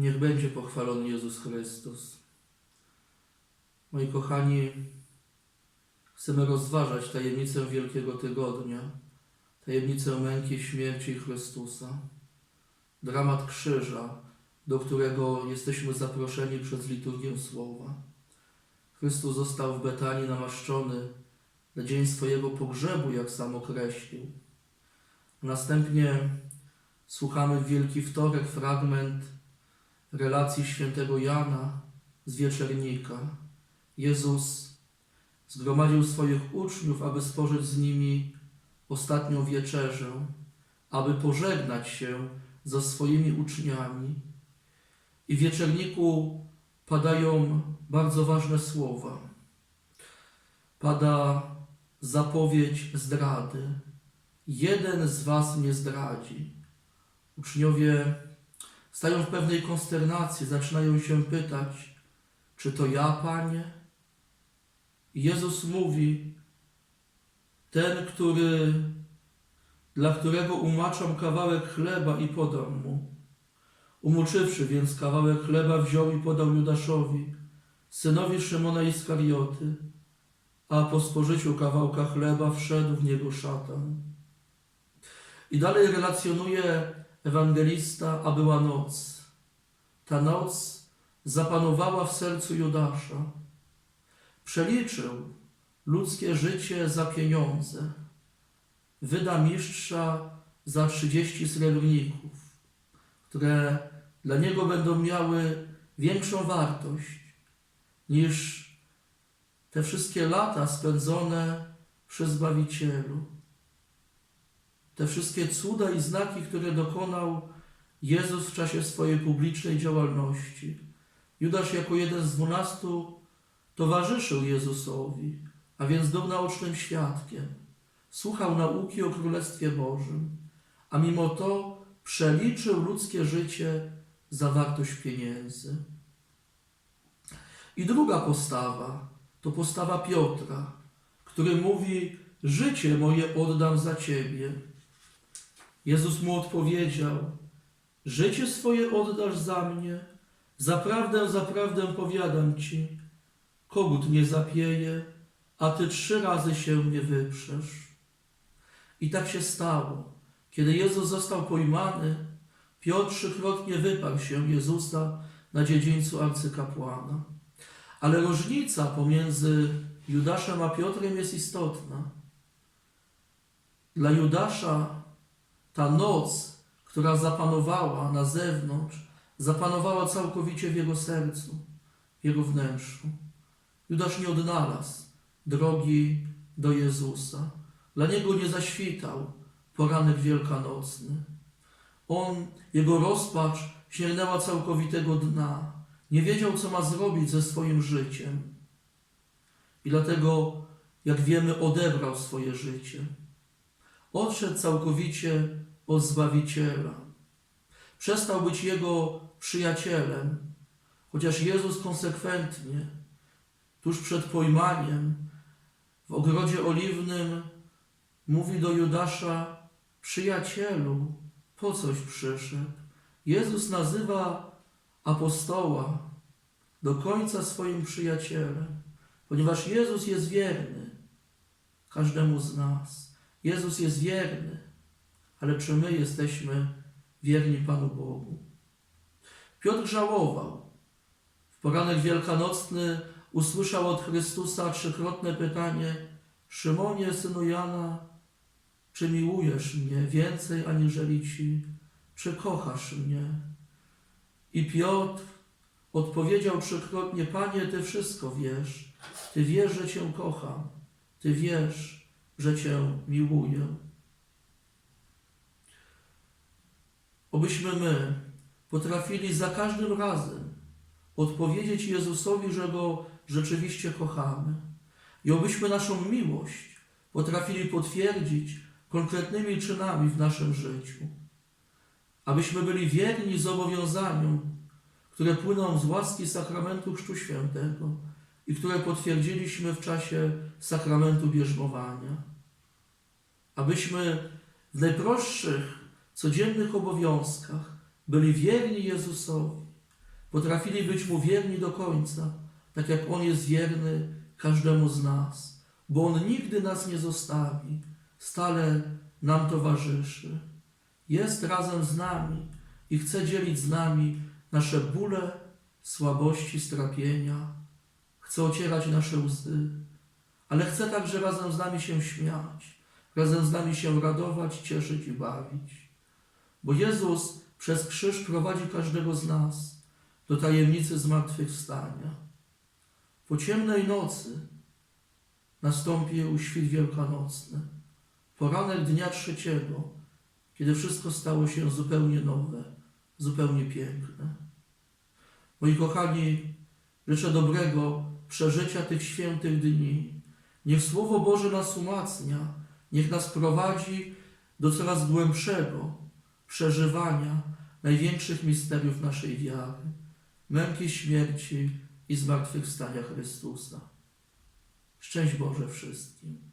Niech będzie pochwalony Jezus Chrystus. Moi kochani, chcemy rozważać tajemnicę Wielkiego Tygodnia, tajemnicę męki, śmierci Chrystusa, dramat krzyża, do którego jesteśmy zaproszeni przez liturgię Słowa. Chrystus został w Betanii namaszczony na dzień swojego pogrzebu, jak sam określił. Następnie słuchamy w Wielki Wtorek fragment relacji świętego Jana z wieczernika. Jezus zgromadził swoich uczniów, aby spożyć z nimi ostatnią wieczerzę, aby pożegnać się ze swoimi uczniami. I w wieczerniku padają bardzo ważne słowa. Pada zapowiedź zdrady. Jeden z was mnie zdradzi. Uczniowie stają w pewnej konsternacji, zaczynają się pytać, czy to ja, Panie? I Jezus mówi, ten, który, dla którego umaczam kawałek chleba i podam mu. Umuczywszy więc kawałek chleba wziął i podał Judaszowi, synowi Szymona Iskarioty, a po spożyciu kawałka chleba wszedł w niego szatan. I dalej relacjonuje ewangelista, a była noc. Ta noc zapanowała w sercu Judasza. Przeliczył ludzkie życie za pieniądze. Wyda mistrza za trzydzieści srebrników, które dla niego będą miały większą wartość niż te wszystkie lata spędzone przy Zbawicielu. Te wszystkie cuda i znaki, które dokonał Jezus w czasie swojej publicznej działalności. Judasz jako jeden z dwunastu towarzyszył Jezusowi, a więc był naocznym świadkiem. Słuchał nauki o Królestwie Bożym, a mimo to przeliczył ludzkie życie za wartość pieniędzy. I druga postawa to postawa Piotra, który mówi: Życie moje oddam za ciebie. Jezus mu odpowiedział: Życie swoje oddasz za mnie. Zaprawdę, zaprawdę powiadam ci, kogut nie zapieje, a ty trzy razy się mnie wyprzesz. I tak się stało. Kiedy Jezus został pojmany, Piotr trzykrotnie wyparł się Jezusa na dziedzińcu arcykapłana. Ale różnica pomiędzy Judaszem a Piotrem jest istotna. Dla Judasza ta noc, która zapanowała na zewnątrz, zapanowała całkowicie w jego sercu, w jego wnętrzu. Judasz nie odnalazł drogi do Jezusa. Dla niego nie zaświtał poranek wielkanocny. On, jego rozpacz sięgnęła całkowitego dna. Nie wiedział, co ma zrobić ze swoim życiem. I dlatego, jak wiemy, odebrał swoje życie. Odszedł całkowicie od Zbawiciela. Przestał być Jego przyjacielem, chociaż Jezus konsekwentnie, tuż przed pojmaniem, w ogrodzie oliwnym mówi do Judasza, przyjacielu, po coś przyszedł. Jezus nazywa apostoła do końca swoim przyjacielem, ponieważ Jezus jest wierny każdemu z nas. Jezus jest wierny, ale czy my jesteśmy wierni Panu Bogu? Piotr żałował. W poranek wielkanocny usłyszał od Chrystusa trzykrotne pytanie: Szymonie, synu Jana, czy miłujesz mnie więcej aniżeli ci? Czy kochasz mnie? I Piotr odpowiedział trzykrotnie: Panie, Ty wszystko wiesz. Ty wiesz, że Cię kocham. Ty wiesz, że Cię miłuję. Obyśmy my potrafili za każdym razem odpowiedzieć Jezusowi, że Go rzeczywiście kochamy. I obyśmy naszą miłość potrafili potwierdzić konkretnymi czynami w naszym życiu. Abyśmy byli wierni zobowiązaniom, które płyną z łaski sakramentu Chrztu Świętego i które potwierdziliśmy w czasie sakramentu bierzmowania. Abyśmy w najprostszych, codziennych obowiązkach byli wierni Jezusowi, potrafili być Mu wierni do końca, tak jak On jest wierny każdemu z nas, bo On nigdy nas nie zostawi, stale nam towarzyszy. Jest razem z nami i chce dzielić z nami nasze bóle, słabości, strapienia. Chce ocierać nasze łzy, ale chce także razem z nami się śmiać, razem z nami się radować, cieszyć i bawić. Bo Jezus przez krzyż prowadzi każdego z nas do tajemnicy zmartwychwstania. Po ciemnej nocy nastąpił świt wielkanocny, poranek dnia trzeciego, kiedy wszystko stało się zupełnie nowe, zupełnie piękne. Moi kochani, życzę dobrego przeżycia tych świętych dni. Niech Słowo Boże nas umacnia, niech nas prowadzi do coraz głębszego przeżywania największych misteriów naszej wiary, męki śmierci i zmartwychwstania Chrystusa. Szczęść Boże wszystkim.